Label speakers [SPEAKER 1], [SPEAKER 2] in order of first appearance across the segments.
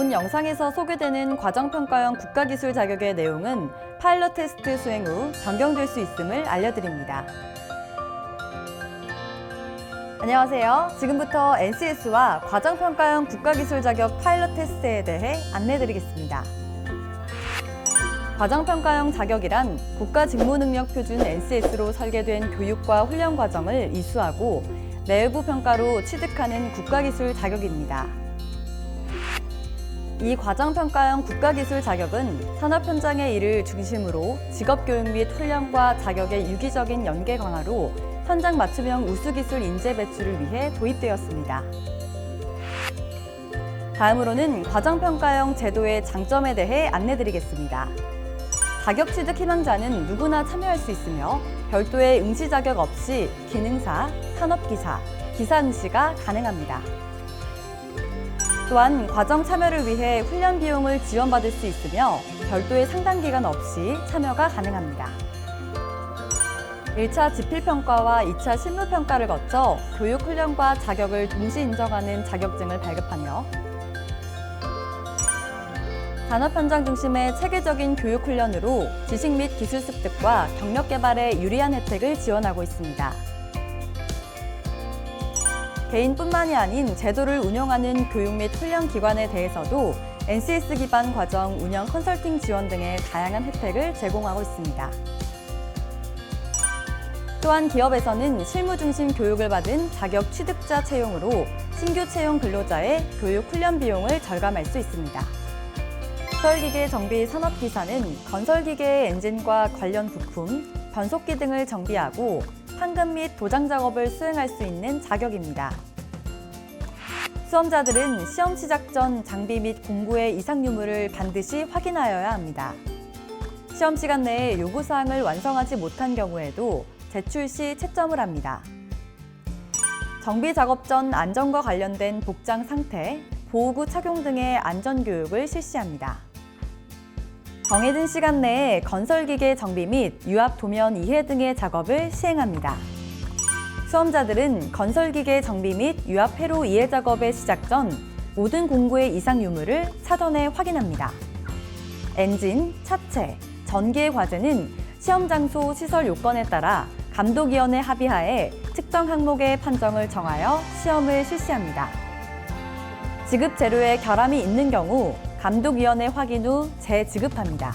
[SPEAKER 1] 본 영상에서 소개되는 과정평가형 국가기술 자격의 내용은 파일럿 테스트 수행 후 변경될 수 있음을 알려드립니다. 안녕하세요. 지금부터 NCS와 과정평가형 국가기술 자격 파일럿 테스트에 대해 안내드리겠습니다. 과정평가형 자격이란 국가직무능력표준 NCS로 설계된 교육과 훈련 과정을 이수하고 내부 평가로 취득하는 국가기술 자격입니다. 이 과정평가형 국가기술 자격은 산업 현장의 일을 중심으로 직업교육 및 훈련과 자격의 유기적인 연계 강화로 현장 맞춤형 우수기술 인재 배출을 위해 도입되었습니다. 다음으로는 과정평가형 제도의 장점에 대해 안내드리겠습니다. 자격 취득 희망자는 누구나 참여할 수 있으며 별도의 응시 자격 없이 기능사, 산업기사, 기사 응시가 가능합니다. 또한 과정 참여를 위해 훈련 비용을 지원받을 수 있으며 별도의 상당 기간 없이 참여가 가능합니다. 1차 지필평가와 2차 실무평가를 거쳐 교육훈련과 자격을 동시 인정하는 자격증을 발급하며 산업 현장 중심의 체계적인 교육 훈련으로 지식 및 기술 습득과 경력 개발에 유리한 혜택을 지원하고 있습니다. 개인뿐만이 아닌 제도를 운영하는 교육 및 훈련 기관에 대해서도 NCS 기반 과정 운영 컨설팅 지원 등의 다양한 혜택을 제공하고 있습니다. 또한 기업에서는 실무 중심 교육을 받은 자격 취득자 채용으로 신규 채용 근로자의 교육 훈련 비용을 절감할 수 있습니다. 건설기계 정비 산업기사는 건설기계의 엔진과 관련 부품, 변속기 등을 정비하고 판금 및 도장 작업을 수행할 수 있는 자격입니다. 수험자들은 시험 시작 전 장비 및 공구의 이상 유무를 반드시 확인하여야 합니다. 시험 시간 내에 요구사항을 완성하지 못한 경우에도 제출 시 채점을 합니다. 정비 작업 전 안전과 관련된 복장 상태, 보호구 착용 등의 안전 교육을 실시합니다. 정해진 시간 내에 건설기계 정비 및 유압 도면 이해 등의 작업을 시행합니다. 수험자들은 건설기계 정비 및 유압 회로 이해 작업의 시작 전 모든 공구의 이상 유무를 사전에 확인합니다. 엔진, 차체, 전기의 과제는 시험 장소 시설 요건에 따라 감독위원회 합의하에 특정 항목의 판정을 정하여 시험을 실시합니다. 지급 재료에 결함이 있는 경우 감독위원회 확인 후 재지급합니다.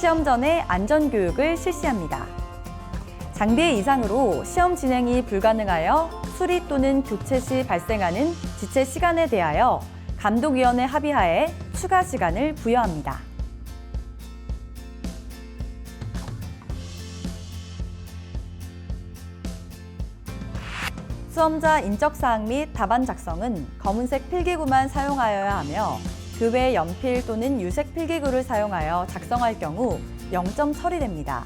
[SPEAKER 1] 시험 전에 안전교육을 실시합니다. 장비의 이상으로 시험 진행이 불가능하여 수리 또는 교체 시 발생하는 지체 시간에 대하여 감독위원회 합의하에 추가 시간을 부여합니다. 수험자 인적사항 및 답안 작성은 검은색 필기구만 사용하여야 하며 그외 연필 또는 유색 필기구를 사용하여 작성할 경우 0점 처리됩니다.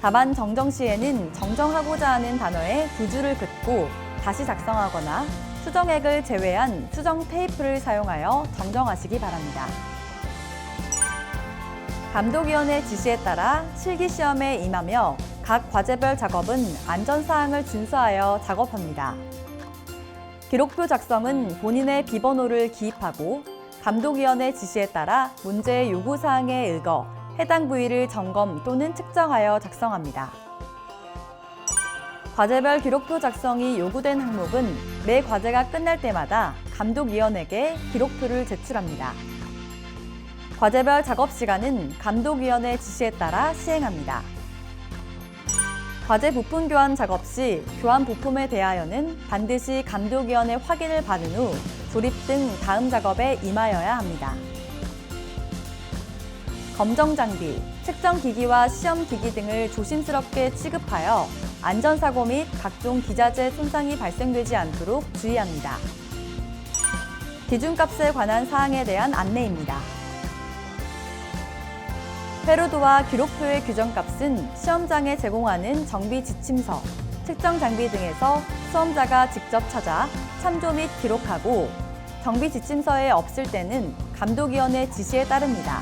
[SPEAKER 1] 답안 정정 시에는 정정하고자 하는 단어에 두 줄을 긋고 다시 작성하거나 수정액을 제외한 수정 테이프를 사용하여 정정하시기 바랍니다. 감독위원회 지시에 따라 실기시험에 임하며 각 과제별 작업은 안전사항을 준수하여 작업합니다. 기록표 작성은 본인의 비번호를 기입하고 감독위원회 지시에 따라 문제의 요구사항에 의거 해당 부위를 점검 또는 측정하여 작성합니다. 과제별 기록표 작성이 요구된 항목은 매 과제가 끝날 때마다 감독위원에게 기록표를 제출합니다. 과제별 작업 시간은 감독위원회 지시에 따라 시행합니다. 과제 부품 교환 작업 시 교환 부품에 대하여는 반드시 감독위원회 확인을 받은 후 조립 등 다음 작업에 임하여야 합니다. 검정 장비, 측정 기기와 시험 기기 등을 조심스럽게 취급하여 안전사고 및 각종 기자재 손상이 발생되지 않도록 주의합니다. 기준값에 관한 사항에 대한 안내입니다. 회로도와 기록표의 규정값은 시험장에 제공하는 정비 지침서, 측정 장비 등에서 수험자가 직접 찾아 참조 및 기록하고 정비 지침서에 없을 때는 감독위원회 지시에 따릅니다.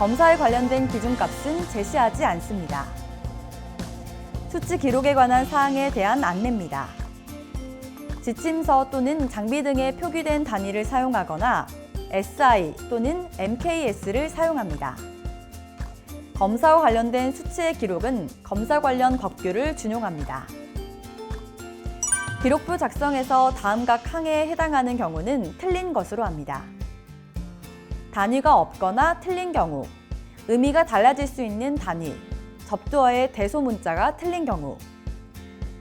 [SPEAKER 1] 검사에 관련된 기준값은 제시하지 지침서 또는 장비 등에 표기된 단위를 사용하거나 SI 또는 MKS를 사용합니다. 검사와 관련된 수치의 기록은 검사 관련 법규를 준용합니다. 기록부 작성에서 다음 각 항해에 해당하는 경우는 틀린 것으로 합니다. 단위가 없거나 틀린 경우, 의미가 달라질 수 있는 단위, 접두어의 대소 문자가 틀린 경우,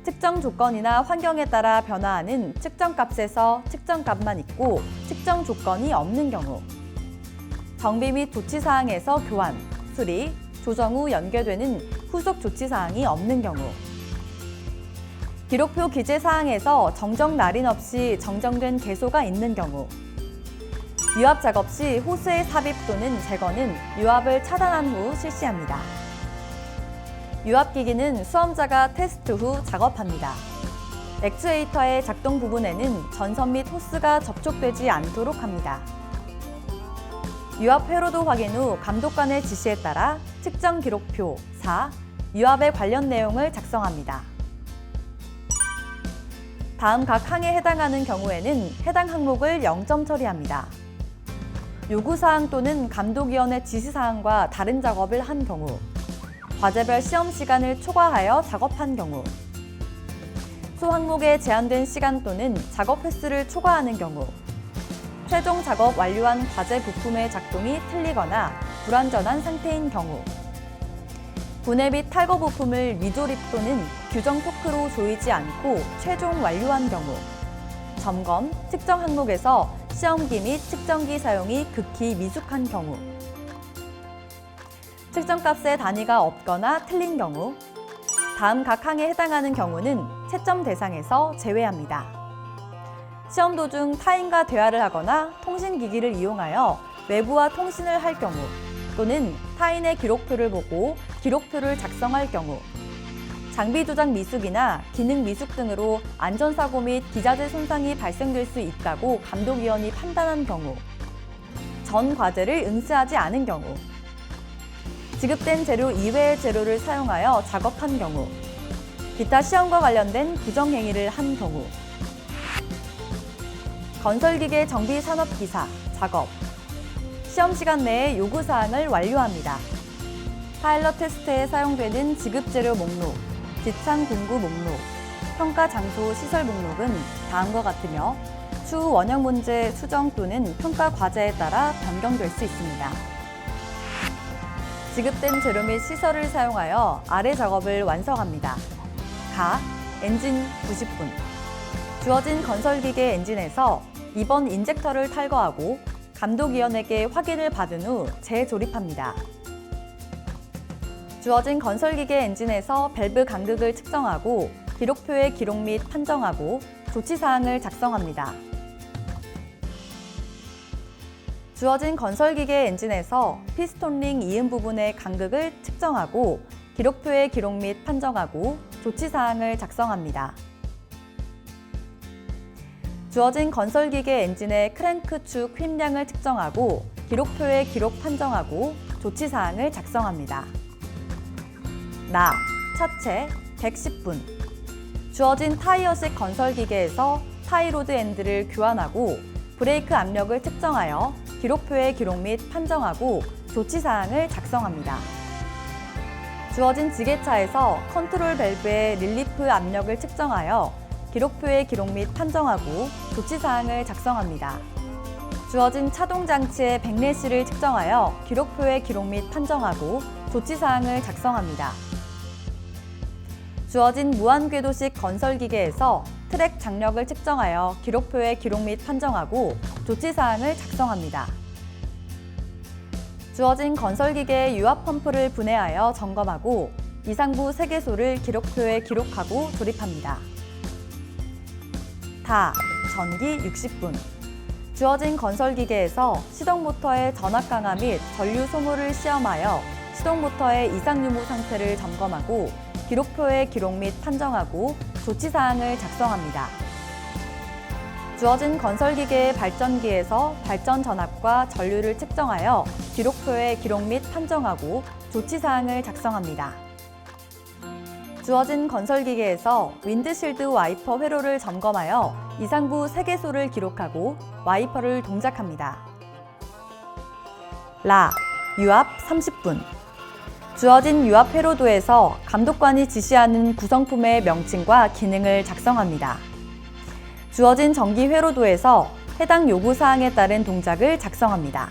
[SPEAKER 1] 측정 조건이나 환경에 따라 변화하는 측정값에서 측정값만 있고 측정 조건이 없는 경우, 정비 및 조치 사항에서 교환, 수리, 조정 후 연계되는 후속 조치 사항이 없는 경우, 기록표 기재 사항에서 정정 날인 없이 정정된 개소가 있는 경우, 유압 작업 시 호스의 삽입 또는 제거는 유압을 차단한 후 실시합니다. 유압기기는 수험자가 테스트 후 작업합니다. 액추에이터의 작동 부분에는 전선 및 호스가 접촉되지 않도록 합니다. 유압 회로도 확인 후 감독관의 지시에 따라 측정 기록표 4, 유압에 관련 내용을 작성합니다. 다음 각 항에 해당하는 경우에는 해당 항목을 0점 처리합니다. 요구사항 또는 감독위원회 지시사항과 다른 작업을 한 경우, 과제별 시험 시간을 초과하여 작업한 경우, 소 항목에 제한된 시간 또는 작업 횟수를 초과하는 경우, 최종 작업 완료한 과제 부품의 작동이 틀리거나 불완전한 상태인 경우, 분해 및 탈거 부품을 미조립 또는 규정 토크로 조이지 않고 최종 완료한 경우, 점검, 측정 항목에서 시험기 및 측정기 사용이 극히 미숙한 경우, 측정값의 단위가 없거나 틀린 경우, 다음 각 항에 해당하는 경우는 채점 대상에서 제외합니다. 시험 도중 타인과 대화를 하거나 통신기기를 이용하여 외부와 통신을 할 경우, 또는 타인의 기록표를 보고 기록표를 작성할 경우, 장비 조작 미숙이나 기능 미숙 등으로 안전사고 및 기자재 손상이 발생될 수 있다고 감독위원이 판단한 경우, 전 과제를 응시하지 않은 경우, 지급된 재료 이외의 재료를 사용하여 작업한 경우, 기타 시험과 관련된 부정행위를 한 경우, 건설기계 정비 산업 기사 작업, 시험 시간 내에 요구 사항을 완료합니다. 파일럿 테스트에 사용되는 지급 재료 목록, 지창 공구 목록, 평가 장소 시설 목록은 다음과 같으며 추후 원형 문제 수정 또는 평가 과제에 따라 변경될 수 있습니다. 지급된 재료 및 시설을 사용하여 아래 작업을 완성합니다. 가, 엔진 90분. 주어진 건설기계 엔진에서 2번 인젝터를 탈거하고 감독위원에게 확인을 받은 후 재조립합니다. 주어진 건설기계 엔진에서 밸브 간극을 측정하고 기록표의 기록 및 판정하고 조치사항을 작성합니다. 주어진 건설기계 엔진에서 피스톤링 이음 부분의 간극을 측정하고 기록표의 기록 및 판정하고 조치사항을 작성합니다. 주어진 건설기계 엔진의 크랭크 축 휨량을 측정하고 기록표의 기록 판정하고 조치사항을 작성합니다. 나, 차체, 110분. 주어진 타이어식 건설기계에서 타이로드 엔드를 교환하고 브레이크 압력을 측정하여 기록표의 기록 및 판정하고 조치사항을 작성합니다. 주어진 지게차에서 컨트롤 밸브의 릴리프 압력을 측정하여 기록표의 기록 및 판정하고 조치사항을 작성합니다. 주어진 차동 장치의 백내시를 측정하여 기록표의 기록 및 판정하고 조치사항을 작성합니다. 주어진 무한궤도식 건설기계에서 트랙 장력을 측정하여 기록표의 기록 및 판정하고 조치사항을 작성합니다. 주어진 건설기계의 유압 펌프를 분해하여 점검하고 이상부 세개소를 기록표에 기록하고 조립합니다. 다, 전기 60분. 주어진 건설기계에서 시동모터의 전압 강화 및 전류 소모를 시험하여 시동모터의 이상 유무 상태를 점검하고 기록표의 기록 및 판정하고 조치사항을 작성합니다. 주어진 건설기계의 발전기에서 발전 전압과 전류를 측정하여 기록표의 기록 및 판정하고 조치사항을 작성합니다. 주어진 건설기계에서 윈드실드 와이퍼 회로를 점검하여 이상부 세개소를 기록하고 와이퍼를 동작합니다. 라, 유압 30분. 주어진 유압 회로도에서 감독관이 지시하는 구성품의 명칭과 기능을 작성합니다. 주어진 전기 회로도에서 해당 요구 사항에 따른 동작을 작성합니다.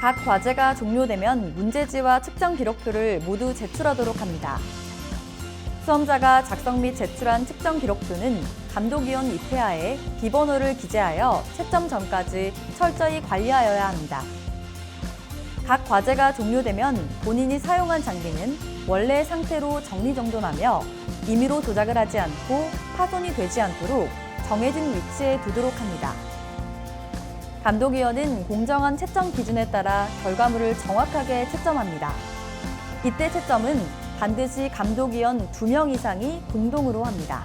[SPEAKER 1] 각 과제가 종료되면 문제지와 측정 기록표를 모두 제출하도록 합니다. 수험자가 작성 및 제출한 측정 기록표는 감독위원 입회하에 비번호를 기재하여 채점 전까지 철저히 관리하여야 합니다. 각 과제가 종료되면 본인이 사용한 장비는 원래 상태로 정리정돈하며 임의로 도작을 하지 않고 파손이 되지 않도록 정해진 위치에 두도록 합니다. 감독위원은 공정한 채점 기준에 따라 결과물을 정확하게 채점합니다. 이때 채점은 반드시 감독위원 2명 이상이 공동으로 합니다.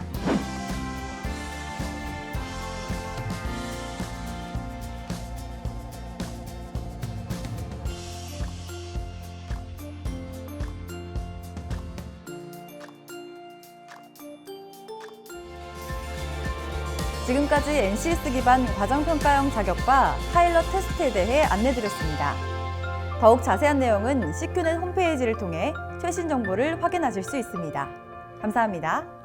[SPEAKER 1] 지금까지 NCS 기반 과정평가형 자격과 파일럿 테스트에 대해 안내드렸습니다. 더욱 자세한 내용은 CQ넷 홈페이지를 통해 최신 정보를 확인하실 수 있습니다. 감사합니다.